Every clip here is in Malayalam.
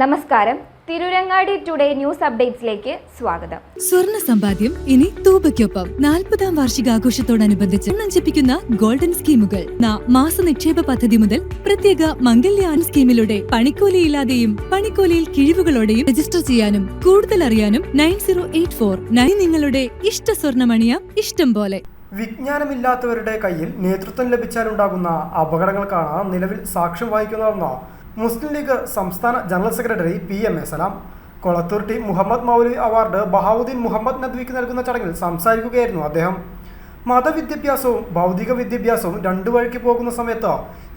നമസ്കാരം. തിരുരങ്ങാടി ടുഡേ ന്യൂസ് അപ്ഡേറ്റ്സിലേക്ക് സ്വാഗതം. സ്വർണ സമ്പാദ്യം ഇനി തൂബയ്ക്കൊപ്പം. നാൽപ്പതാം വാർഷികാഘോഷത്തോടനുബന്ധിച്ച് നഞ്ചിപ്പിക്കുന്ന ഗോൾഡൻ സ്കീമുകൾ. ന മാസ നിക്ഷേപ പദ്ധതി മുതൽ പ്രത്യേക മംഗല്യാൻ സ്കീമിലൂടെ പണിക്കൂലിയില്ലാതെയും പണിക്കൂലിയിൽ കിഴിവുകളോടെയും രജിസ്റ്റർ ചെയ്യാനും കൂടുതൽ അറിയാനും nine zero eight four nine നിങ്ങളുടെ ഇഷ്ട സ്വർണമണിയ ഇഷ്ടം പോലെ. വിജ്ഞാനമില്ലാത്തവരുടെ കയ്യിൽ നേതൃത്വം ലഭിച്ചാലുണ്ടാകുന്ന അപകടങ്ങൾക്കാണ് നിലവിൽ സാക്ഷ്യം വഹിക്കുന്നതെന്ന് മുസ്ലിം ലീഗ് സംസ്ഥാന general secretary P M A Salam. Kolathur T Muhammad Mouli award Bahauddin Muhammad നദ്വിക്ക് നൽകുന്ന ചടങ്ങിൽ സംസാരിക്കുകയായിരുന്നു അദ്ദേഹം. മതവിദ്യാഭ്യാസവും ഭൗതിക വിദ്യാഭ്യാസവും രണ്ടു വഴിക്ക് പോകുന്ന സമയത്ത്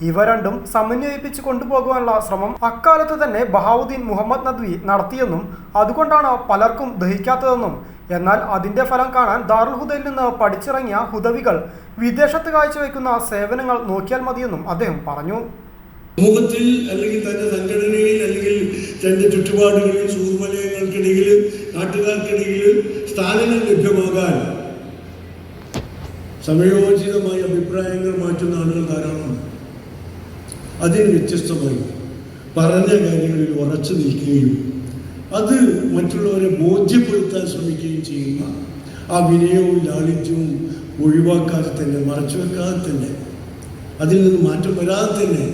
ഇവ രണ്ടും സമന്വയിപ്പിച്ച് കൊണ്ടുപോകുവാനുള്ള ശ്രമം അക്കാലത്ത് തന്നെ ബഹാവുദ്ദീൻ മുഹമ്മദ് നദ്വി നടത്തിയെന്നും അതുകൊണ്ടാണ് പലർക്കും ദഹിക്കാത്തതെന്നും. എന്നാൽ അതിന്റെ ഫലം കാണാൻ ദാറുൽ ഹുദയിൽ നിന്ന് പഠിച്ചിറങ്ങിയ ഹുദവികൾ വിദേശത്ത് കാഴ്ചവെക്കുന്ന സേവനങ്ങൾ നോക്കിയാൽ മതിയെന്നും അദ്ദേഹം പറഞ്ഞു. സമൂഹത്തിൽ അല്ലെങ്കിൽ തന്റെ സംഘടനയിൽ അല്ലെങ്കിൽ തന്റെ ചുറ്റുപാടുകളിൽ സുഹൃമലയങ്ങൾക്കിടയിൽ നാട്ടുകാർക്കിടയിൽ സ്ഥാനങ്ങൾ ലഭ്യമാകാൻ സമയോചിതമായ അഭിപ്രായങ്ങൾ മാറ്റുന്ന ആളുകൾ ധാരാളമാണ്. അതിന് വ്യത്യസ്തമായി പറഞ്ഞ കാര്യങ്ങളിൽ ഉറച്ചു നിൽക്കുകയും അത് മറ്റുള്ളവരെ ബോധ്യപ്പെടുത്താൻ ശ്രമിക്കുകയും ചെയ്യുന്ന ആ വിനയവും ലാളിത്യവും ഒഴിവാക്കാതെ തന്നെ മറച്ചു വെക്കാതെ തന്നെ അതിൽ നിന്ന് മാറ്റം വരാതെ തന്നെ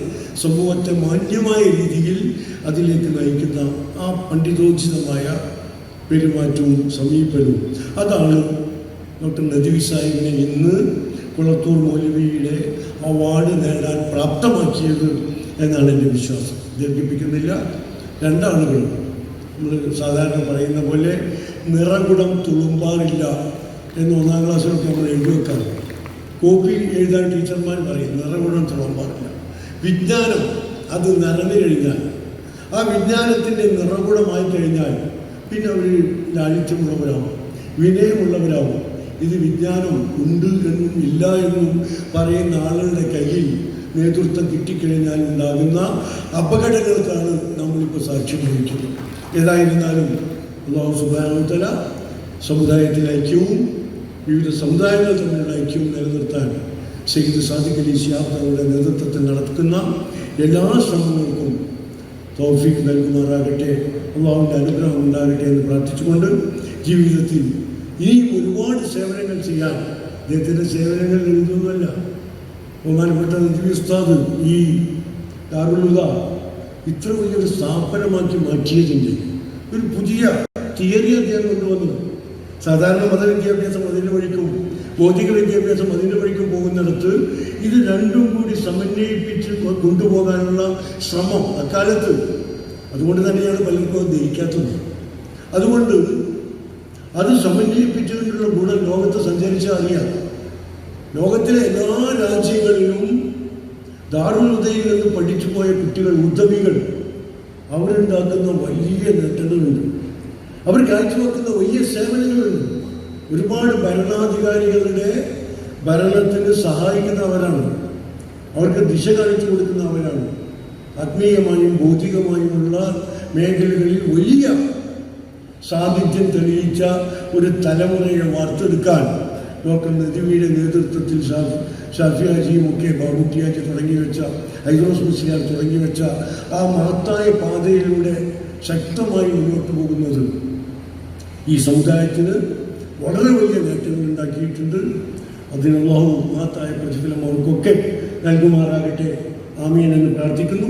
സമൂഹത്തെ മാന്യമായ രീതിയിൽ അതിലേക്ക് നയിക്കുന്ന ആ പണ്ഡിതോചിതമായ പെരുമാറ്റവും സമീപനവും. അതാണ് ഡോക്ടർ നജീബ് സാഹിബിനെ ഇന്ന് കുളത്തൂർ മൗലവിയുടെ അവാർഡ് നേടാൻ പ്രാപ്തമാക്കിയത് എന്നാണ് എന്റെ വിശ്വാസം. ദീർഘിപ്പിക്കുന്നില്ല. രണ്ടാളുകൾ നമ്മൾ സാധാരണ പറയുന്ന പോലെ നിറകുടം തുളുമ്പാറില്ല എന്ന് ഒന്നാം ക്ലാസ്സിലൊക്കെ നമ്മൾ എഴുതി വെക്കാറ് കോപ്പി എഴുതാൻ ടീച്ചർമാർ പറയും നിറകുടം തുളുമ്പാറില്ല. വിജ്ഞാനം അത് നിറഞ്ഞു കഴിഞ്ഞാൽ ആ വിജ്ഞാനത്തിന്റെ നിറകുടമായി കഴിഞ്ഞാൽ പിന്നെ അവർ ലാളിത്യമുള്ളവരാവും വിനയമുള്ളവരാവും. ഇത് വിജ്ഞാനം ഉണ്ട് എന്നും ഇല്ല എന്നും പറയുന്ന ആളുകളുടെ കയ്യിൽ നേതൃത്വം കിട്ടിക്കഴിഞ്ഞാൽ ഉണ്ടാകുന്ന അപകടങ്ങൾക്കാണ് നമ്മളിപ്പോൾ സാക്ഷ്യം വഹിക്കുന്നത്. ഏതായിരുന്നാലും അള്ളാഹു സുബാനോത്തല സമുദായത്തിലെ ഐക്യവും വിവിധ സമുദായങ്ങൾ തമ്മിലുള്ള ഐക്യവും നിലനിർത്താൻ സെയ്ദ് സാദിഖ് അലി തങ്ങളുടെ നേതൃത്വത്തിൽ നടക്കുന്ന എല്ലാ ശ്രമങ്ങൾക്കും തോഫിക്ക് നൽകുമാറാകട്ടെ. അള്ളാഹുവിന്റെ അനുഗ്രഹം ഉണ്ടാകട്ടെ എന്ന് പ്രാർത്ഥിച്ചുകൊണ്ട് ജീവിതത്തിൽ ഇനിയും ഒരുപാട് സേവനങ്ങൾ ചെയ്യാൻ അദ്ദേഹത്തിന്റെ സേവനങ്ങൾ എഴുതുന്നതല്ല. ബഹുമാനപ്പെട്ട നജീബ് ഉസ്താദ് ഈ ദാറുലുദ ഇത്ര വലിയൊരു സ്ഥാപനമാക്കി മാറ്റിയതിന്റെ ഒരു പുതിയ തിയറി അദ്ദേഹം കൊണ്ടുവന്നു. സാധാരണ മതവിദ്യാഭ്യാസം അതിന്റെ വഴിക്കും ഭൗതിക വിദ്യാഭ്യാസം അതിന്റെ വഴിക്കും ഇത് രണ്ടും കൂടി സമന്വയിപ്പിച്ച് കൊണ്ടുപോകാനുള്ള ശ്രമം അക്കാലത്ത്. അതുകൊണ്ട് തന്നെയാണ് പലർക്കും അത് ധരിക്കാത്തത്. അതുകൊണ്ട് അത് സമന്വയിപ്പിച്ചുകൊണ്ടുള്ള ഗുണം ലോകത്ത് സഞ്ചരിച്ചാൽ അറിയാം. ലോകത്തിലെ എല്ലാ രാജ്യങ്ങളിലും ദാരുണതയിൽ നിന്ന് പഠിച്ചു പോയ കുട്ടികൾ ഉദ്യമികൾ അവരുണ്ടാക്കുന്ന വലിയ നേട്ടങ്ങളുണ്ട്. അവർ കാഴ്ചവെക്കുന്ന വലിയ സേവനങ്ങളുണ്ട്. ഒരുപാട് ഭരണാധികാരികളുടെ ഭരണത്തിന് സഹായിക്കുന്നവരാണ്. അവർക്ക് ദിശ കാണിച്ചു കൊടുക്കുന്നവരാണ്. ആത്മീയമായും ഭൗതികമായുമുള്ള മേഖലകളിൽ വലിയ സാന്നിധ്യം തെളിയിച്ച ഒരു തലമുറയെ വാർത്തെടുക്കാൻ ഡോക്ടർ നദിവിയുടെ നേതൃത്വത്തിൽ ഷാഫി ഷാഫിയാജിയും ഒക്കെ ബാബുട്ടിയാജി തുടങ്ങി വെച്ച ഹൈദ്രോസ് മുസ്ലിയാർ തുടങ്ങി വെച്ച ആ മഹത്തായ പാതയിലൂടെ ശക്തമായി മുന്നോട്ട് പോകുന്നത് ഈ സമുദായത്തിന് വളരെ വലിയ നേട്ടങ്ങൾ ഉണ്ടാക്കിയിട്ടുണ്ട്. അതിനുള്ള മഹത്തായ പ്രതിഫലം അവർക്കൊക്കെ നൽകുമാറാകട്ടെ. ആമീൻ എന്ന് പ്രാർത്ഥിക്കുന്നു.